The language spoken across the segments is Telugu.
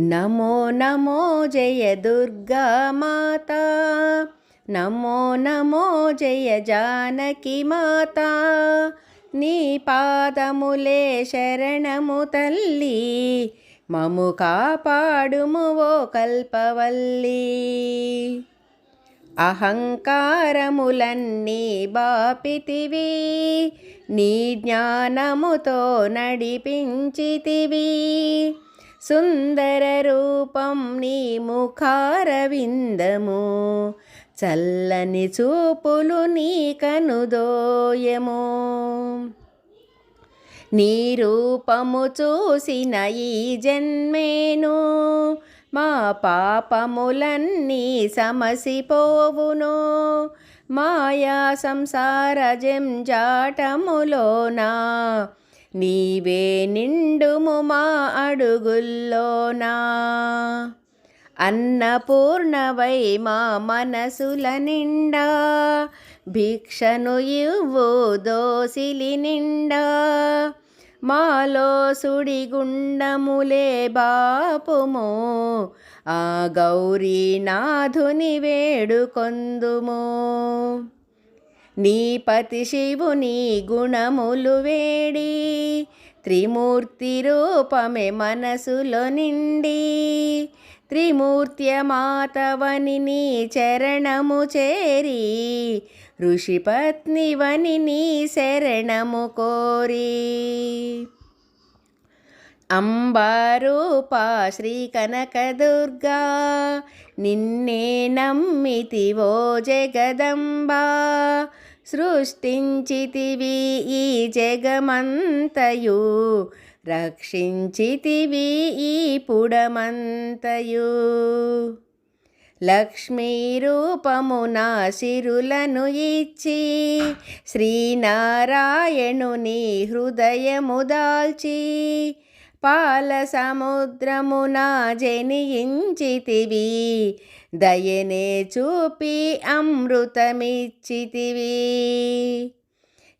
నమో నమో జయ దుర్గా మాత. నమో నమో జయ జానకి మాత. నీ పాదములే శరణము తల్లి. మము కాపాడుము ఓ కల్పవల్లి. అహంకారములన్నీ బాపితివి. నీ జ్ఞానముతో నడిపించితివి. సుందర రూపం నీ ముఖారవిందము. చల్లని చూపులు నీ కనుదోయము. నీ రూపము చూసిన ఈ జన్మేను. మా పాపములన్నీ సమసిపోవును. మాయా సంసార జంజాటములోనా నీవే నిండుము మా అడుగుల్లోనా? అన్నపూర్ణవై మా మనసుల నిండా భిక్షను ఇవ్వు దోసిలి నిండా. మాలో సుడిగుండములే బాపుము ఆ గౌరీనాథుని వేడుకొందుము. నీపతి శివుని గుణములు వేడి త్రిమూర్తి రూపమే మనసులో నిండి త్రిమూర్త్య మాతవని నీ చరణము చేరి ఋషిపత్నివని నీ శరణము కోరి. అంబారూప శ్రీ కనకదుర్గా నిన్నే నమ్మితివో జగదంబా సృష్టించితివి ఈ జగమంతయు. రక్షించితివి ఈ పుడమంతయు. లక్ష్మీ రూపమున సిరులను ఇచ్చి శ్రీనారాయణుని హృదయము దాల్చి పాల సముద్రమున జనియించితివి దయనే చూపి అమృతమిచ్చితివి.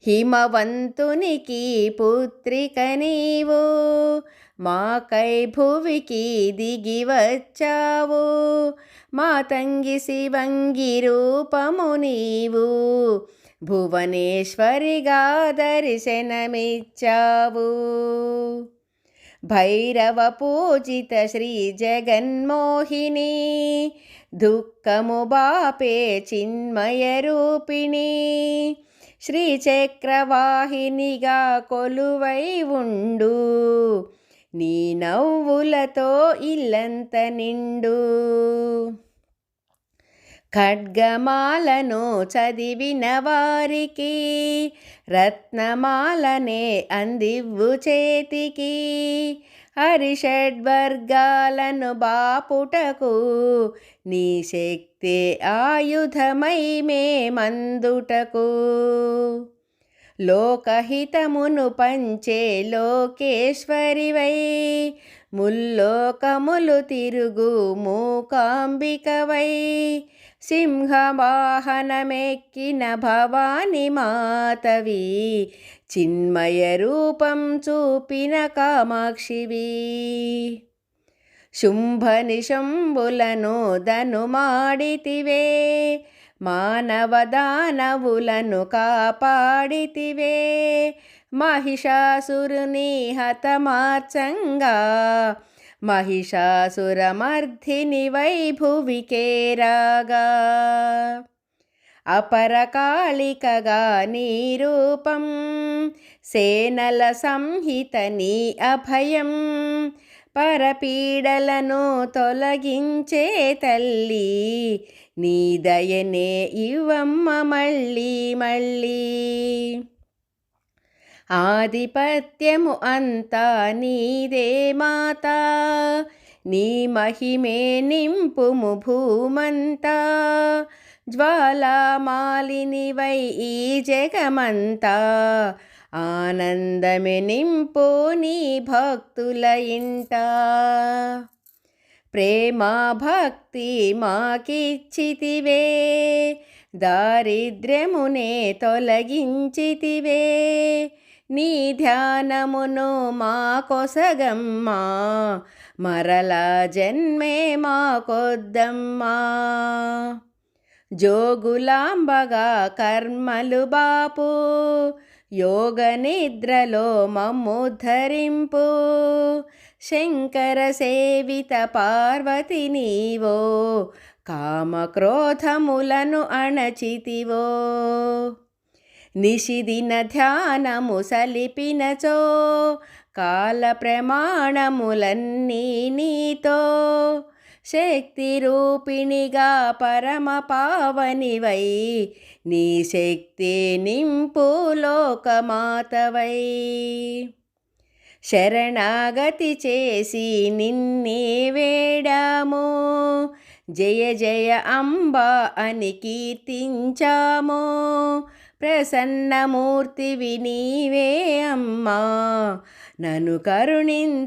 హిమవంతునికి పుత్రిక నీవు. మాకై భువికి దిగి వచ్చావు. మా తంగి శివంగి రూపము నీవు. భువనేశ్వరిగా దర్శనమిచ్చావు. భైరవ పూజిత శ్రీ జగన్మోహిని దుఃఖము బాపే చిన్మయ రూపిణి. శ్రీచక్రవాహినిగా కొలువై ఉండు నీ నవ్వులతో ఇల్లంత నిండు. ఖడ్గమాలను చదివిన వారికి రత్నమాలనే అందివ్వు చేతికి. హరిషడ్వర్గాలను బాపుటకు నీ శక్తి ఆయుధమై మేమందుటకు. లోకహితమును పంచే లోకేశ్వరివై ముల్లోకములు తిరుగు మూకాంబికవై. సింహవాహనమెక్కిన భవాని మాతవి చిన్మయ రూపం చూపిన కామాక్షివి శుంభ నిశంబులను ధనుమాడితివే మానవ దానవులను కాపాడితివే మహిషాసురుని హతమార్చంగా మహిషాసురమర్ధిని వైభువికే రాగా. అపరకాళికగా నీ రూపం సేనల సంహిత నీ అభయం పరపీడలను తొలగించే తల్లి నీ దయనే ఇవమ్మ మళ్ళీ మళ్ళీ. ఆధిపత్యము అంతా నీదే మాత. నీ మహిమే నింపుము భూమంతా. జ్వాలామాలినివై ఈ జగమంతా. ఆనందమే నింపు నీ భక్తుల ఇంట. ప్రేమ భక్తి మాకిచ్చితివే. దారిద్ర్యమునే తొలగించితివే. నీ ధ్యానమును మా కొసగమ్మా మరల జన్మే మా కొద్దమ్మా జోగులాంబగా కర్మలు బాపు యోగ నిద్రలో మమ్ము ధరింపు. శంకర సేవిత పార్వతి నీవో కామక్రోధములను అణచితివో. నిషిదిన ధ్యానము సలిపినచో కాల ప్రమాణములన్నీ నీతో. శక్తి రూపిణిగా పరమ పావనివై నీ శక్తి నింపు లోకమాతవై. శరణాగతి చేసి నిన్నే వేడాము జయ జయ అంబ అని కీర్తించాము ప్రసన్నమూర్తివి నీవే అమ్మా. నన్ను కరుణించగవేగమెరావమ్మా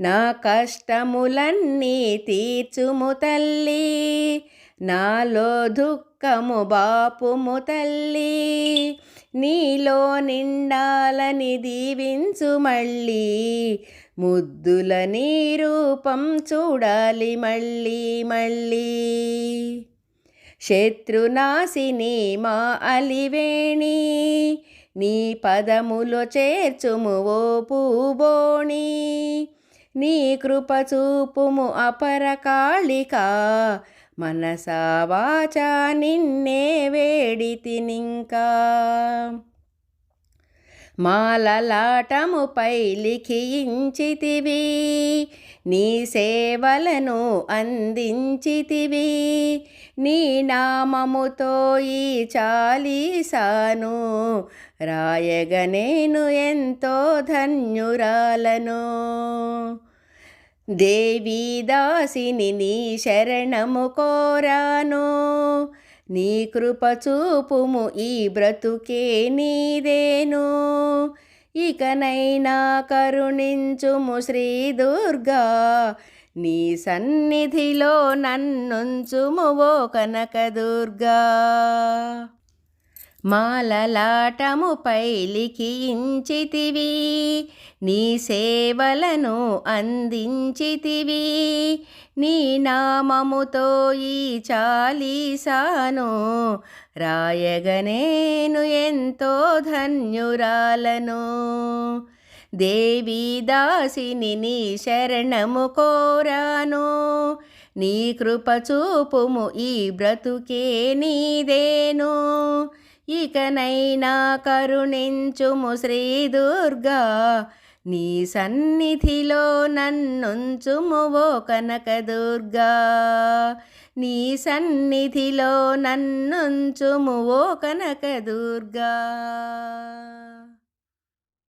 నా కష్టములన్నీ తీర్చుము తల్లి. నాలో దుఃఖము బాపుము తల్లి. నీలో నిండాలని దీవించు మళ్ళీ. ముద్దుల నీ రూపం చూడాలి మళ్ళీ మళ్ళీ. శత్రునాశిని మా అలివేణి నీ పదములో చేర్చుము ఓ పూబోణి. నీ కృప చూపుము అపరకాళిక మనసావాచ నిన్నే వేడి తినింకా. మాలలాటముపై లిఖించితివి నీ సేవలను అందించితివి నీ నామముతో ఈ చాలీసాను. రాయగ నేను ఎంతో ధన్యురాలను. దేవీదాసిని నీ శరణము కోరాను. నీ కృప చూపుము ఈ బ్రతుకే నీదే. ఇకనైనా కరుణించుము శ్రీ దుర్గా. నీ సన్నిధిలో నన్నుంచుము ఓ కనకదుర్గా. మాలలాటము పైలికించితివి నీ సేవలను అందించితివి. నీ నామముతో ఈ చాలీసాను రాయగనేను ఎంతో ధన్యురాలను. దేవీదాసిని నీ శరణము కోరాను నీ కృపచూపుము ఈ బ్రతుకే నీదేను. ఇకనైనా కరుణించుము శ్రీ దుర్గా నీ సన్నిధిలో నన్నుంచుము ఓ కనకదుర్గా. నీ సన్నిధిలో నన్నుంచుము ఓ కనకదుర్గా.